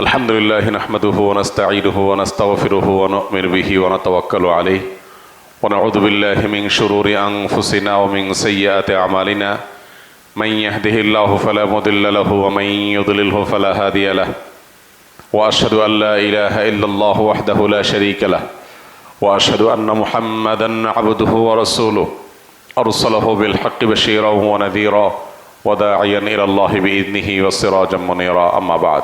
الحمد لله نحمده ونستعينه ونستغفره ونؤمن به ونتوكل عليه ونعوذ بالله من شرور أنفسنا ومن سيئات أعمالنا. من يهده الله فلا مضل له ومن يضلله فلا هادي له. وأشهد أن لا إله إلا الله وحده لا شريك له. وأشهد أن محمدا عبده ورسوله. أرسله بالحق بشيرا ونذيرا وداعيا إلى الله بإذنه وسراجا منيرا. أما بعد.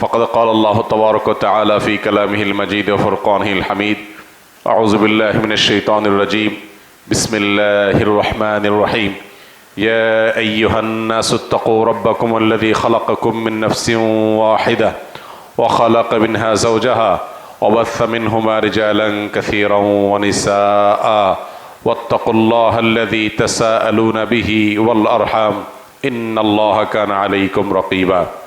فقد قال الله تبارك وتعالى في كلامه المجيد وفرقانه الحميد أعوذ بالله من الشيطان الرجيم. بسم الله الرحمن الرحيم. يا أيها الناس اتقوا ربكم الذي خلقكم من نفس واحدة وخلق منها زوجها وبث منهما رجالا كثيرا ونساء واتقوا الله الذي تساءلون به والأرحام إن الله كان عليكم رقيبا.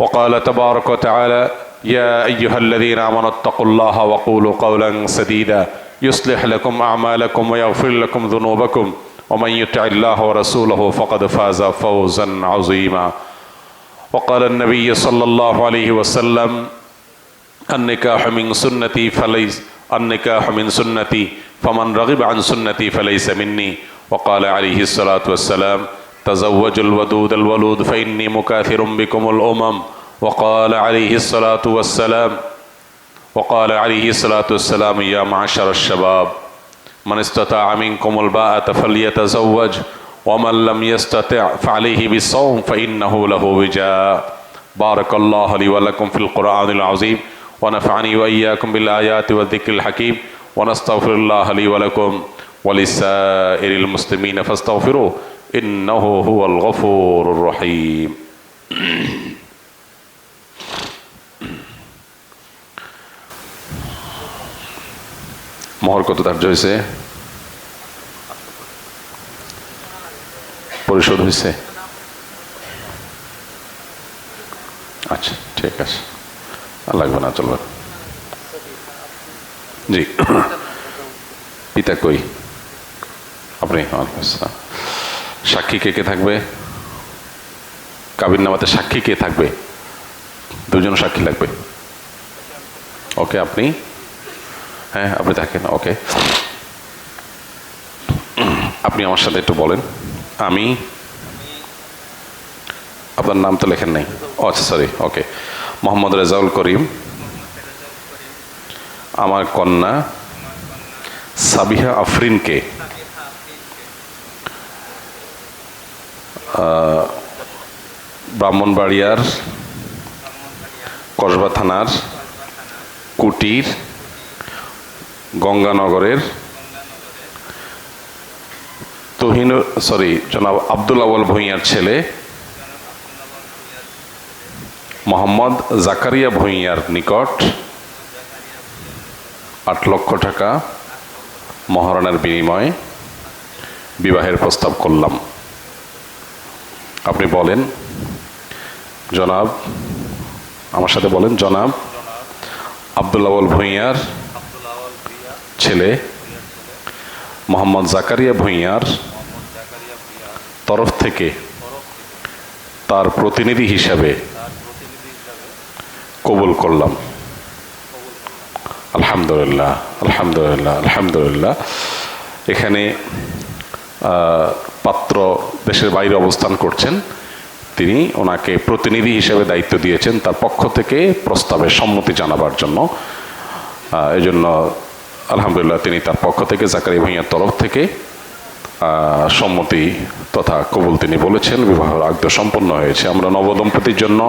وقال تبارك وتعالى يا أيها الذين آمنوا اتقوا الله وقولوا قولا سديدا يصلح لكم أعمالكم ويغفر لكم ذنوبكم ومن يطع الله ورسوله فقد فاز فوزا عظيما. وقال النبي صلى الله عليه وسلم النكاح من سنتي فليس النكاح من سنتي فمن رغب عن سنتي فليس مني. وقال عليه الصلاة والسلام تزوجوا الودود الولود فإني مكاثر بكم الأمم. وقال عليه الصلاة والسلام وقال عليه الصلاة والسلام يا معشر الشباب من استطاع منكم الباءة فليتزوج ومن لم يستطع فعليه بالصوم فإنه له وجاء. بارك الله لي ولكم في القرآن العظيم ونفعني وإياكم بالآيات والذكر الحكيم ونستغفر الله لي ولكم ولسائر المسلمين فاستغفروه. إنه هو الغفور الرحيم মোহর কত ধার্য হয়েছে পরিশোধ হয়েছে আচ্ছা ঠিক আছে আর লাগবে না চলবে জি পিতা কই আপনি ওয়ালাইকুম আসসালাম। সাক্ষী কে কে থাকবে? কাবির নামাতে সাক্ষী কে থাকবে? দুজন সাক্ষী লাগবে। ওকে, আপনি? হ্যাঁ আপনি থাকেন, ওকে। আপনি আমার সাথে একটু বলেন। আমি? আপনার নাম তো লেখেন নাই। ও আচ্ছা সরি ওকে। মোহাম্মদ রেজাউল করিম। আমার কন্যা সাবিহা আফরিনকে ব্রাহ্মণবাড়িয়ার, কসবা থানার, কুটির, গঙ্গানগরের তহিন সরি জনাব আব্দুল আওয়াল ভূঁইয়ার ছেলে মোহাম্মদ জাকারিয়া ভূঁইয়ার নিকট আট লক্ষ টাকা মহারণের বিনিময়ে বিবাহের প্রস্তাব করলাম। আপনি বলেন, জনাব, আমার সাথে বলেন, জনাব আব্দুল আওয়াল ভূঁইয়ার ছেলে, মোহাম্মদ জাকারিয়া ভূঁইয়ার তরফ থেকে তার প্রতিনিধি হিসাবে কবুল করলাম। আলহামদুলিল্লাহ আলহামদুলিল্লাহ আলহামদুলিল্লাহ। এখানে পাত্র দেশের বাইরে অবস্থান করছেন, তিনি ওনাকে প্রতিনিধি হিসেবে দায়িত্ব দিয়েছেন তার পক্ষ থেকে প্রস্তাবে সম্মতি জানাবার জন্য। এই জন্য আলহামদুলিল্লাহ তিনি তার পক্ষ থেকে জাকারি ভাইয়ার তরফ থেকে সম্মতি তথা কবুল তিনি বলেছেন, বিবাহ আগ্দ সম্পন্ন হয়েছে। আমরা নবদম্পতির জন্য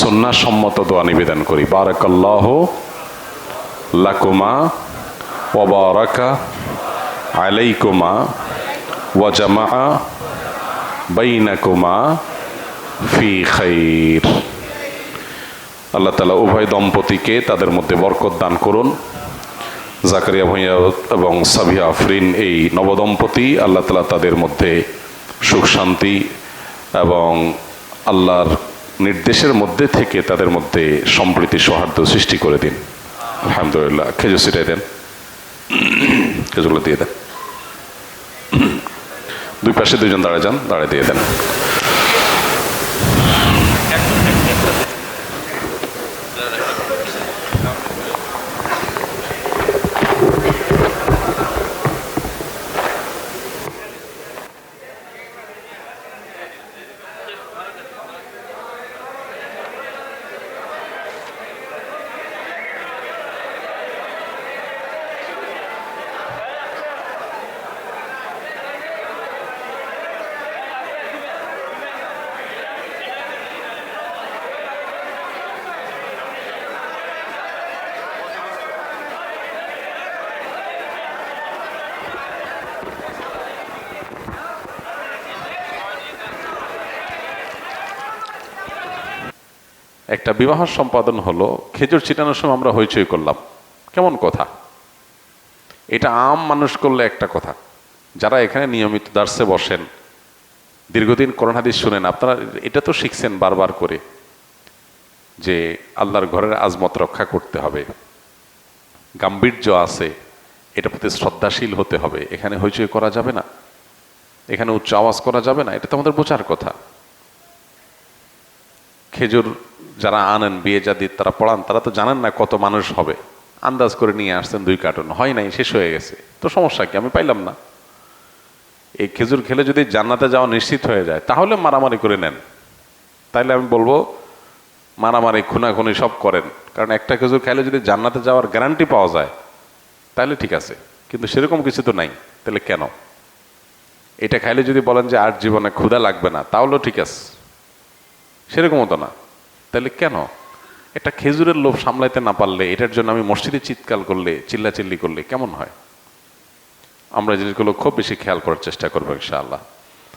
সন্ন্যাস সম্মত দোয়া নিবেদন করি। বারাকাল্লাহ লাকুমা ওবারাকা আলাইকুমা ওয়াজামা বাইনাকুমা ফি খাইর। আল্লাহ তালা উভয় দম্পতিকে তাদের মধ্যে বরকত দান করুন। জাকারিয়া ভূঁইয়া এবং সাবিয়া আফরিন এই নবদম্পতি আল্লাহ তালা তাদের মধ্যে সুখ, শান্তি এবং আল্লাহর নির্দেশের মধ্যে থেকে তাদের মধ্যে সম্প্রীতি সৌহার্দ্য সৃষ্টি করে দিন। আলহামদুলিল্লাহ। খেজুর সিটাই দেন। খেজুরগুলো দিয়ে দেন। দুই পাশে দুজন দাঁড়ায় যান দাঁড়ায় দিয়ে দেন। একটা বিবাহ সম্পাদন হলো, খেজুর ছিটানোর সময় আমরা হইচই করলাম। কেমন কথা? এটা আম মানুষ করলে একটা কথা। যারা এখানে নিয়মিত দার্সে বসেন, দীর্ঘদিন করোনা হাদিস শুনেন, আপনারা এটা তো শিখছেন বারবার করে, যে আল্লাহর ঘরের আজমত রক্ষা করতে হবে। গাম্ভীর্য আছে এটা প্রতি শ্রদ্ধাশীল হতে হবে। এখানে হইচই করা যাবে না। এখানে উচ্চ আওয়াজ করা যাবে না। এটা তো আমাদের বোঝার কথা। খেজুর যারা আনেন, বিয়ে যাদি তারা পড়ান, তারা তো জানেন না কত মানুষ হবে। আন্দাজ করে নিয়ে আসছেন দুই কার্টুন। হয় নাই, শেষ হয়ে গেছে। তো সমস্যা কি? আমি পাইলাম না। এই খেজুর খেলে যদি জান্নাতে যাওয়া নিশ্চিত হয়ে যায়, তাহলে মারামারি করে নেন। তাইলে আমি বলব, মারামারি, খুনাখুনি সব করেন। কারণ একটা খেজুর খাইলে যদি জান্নাতে যাওয়ার গ্যারান্টি পাওয়া যায় তাহলে ঠিক আছে। কিন্তু সেরকম কিছু তো নাই। তাহলে কেন? এটা খাইলে যদি বলেন যে আর জীবনে ক্ষুধা লাগবে না, তাহলেও ঠিক আছে। সেরকমও তো না। তাহলে কেন? একটা খেজুরের লোভ সামলাইতে না পারলে, এটার জন্য আমি মসজিদে চিৎকাল করলে, চিল্লাচিল্লি করলে কেমন হয়? আমরা জিনিসগুলো খুব বেশি খেয়াল করার চেষ্টা করব ইনশাআল্লাহ।